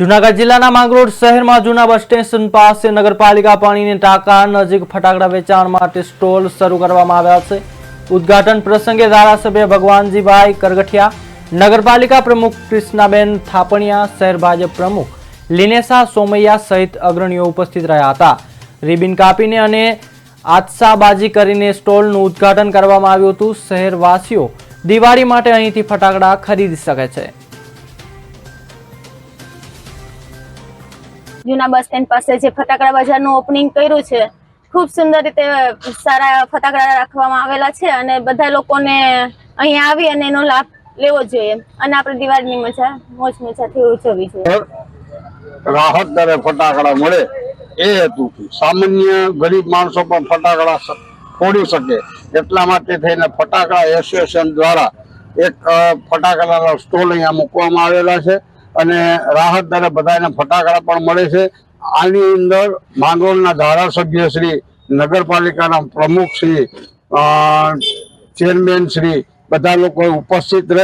જુનાગઢ જિલ્લાના માંગરોળ શહેરમાં જૂના બસ સ્ટેશન પાસે નગરપાલિકા પાણીની ટાંકા નજીક ફટાકડા વેચાણ માટે સ્ટોલ શરૂ કરવામાં આવ્યા છે. ઉદ્ઘાટન પ્રસંગે ધારાસભ્ય ભગવાનજીભાઈ કરગઠિયા, નગરપાલિકા પ્રમુખ કૃષ્ણાબેન થાપણિયા, શહેર ભાજપ પ્રમુખ લિનેસા સોમૈયા સહિત અગ્રણીઓ ઉપસ્થિત રહ્યા હતા. રિબિન કાપીને અને આતશાબાજી કરીને સ્ટોલનું ઉદ્ઘાટન કરવામાં આવ્યું હતું. શહેરવાસીઓ દિવાળી માટે અહીંથી ફટાકડા ખરીદી શકે છે. જૂના બસ સ્ટેન્ડ પાસે જે ફટાકડા બજારનું ઓપનિંગ કર્યું છે, ખૂબ સુંદર રીતે સારા ફટાકડા રાખવામાં આવેલા છે અને બધા લોકોને અહીંયા આવી અને એનો લાભ લેવો જોઈએ. અને આપણે દિવાળીની મજા, મોજ મજાથી ઉજવવી જોઈએ. રાહત દરે ફટાકડા મળે એ હેતુથી. સામાન્ય ગરીબ માણસો પણ ફટાકડા ફોડી શકે. એટલા માટે થઈને ફટાકડા એસોસિએશન દ્વારા એક ફટાકડાના સ્ટોલ અહીંયા મૂકવામાં આવેલા છે. અને રાહત દરે બધાને ફટાકડા પણ મળે છે. આની અંદર માંગરોળના ધારાસભ્ય શ્રી નગરપાલિકાના પ્રમુખ શ્રી ચેરમેન શ્રી બધા લોકો ઉપસ્થિત રહી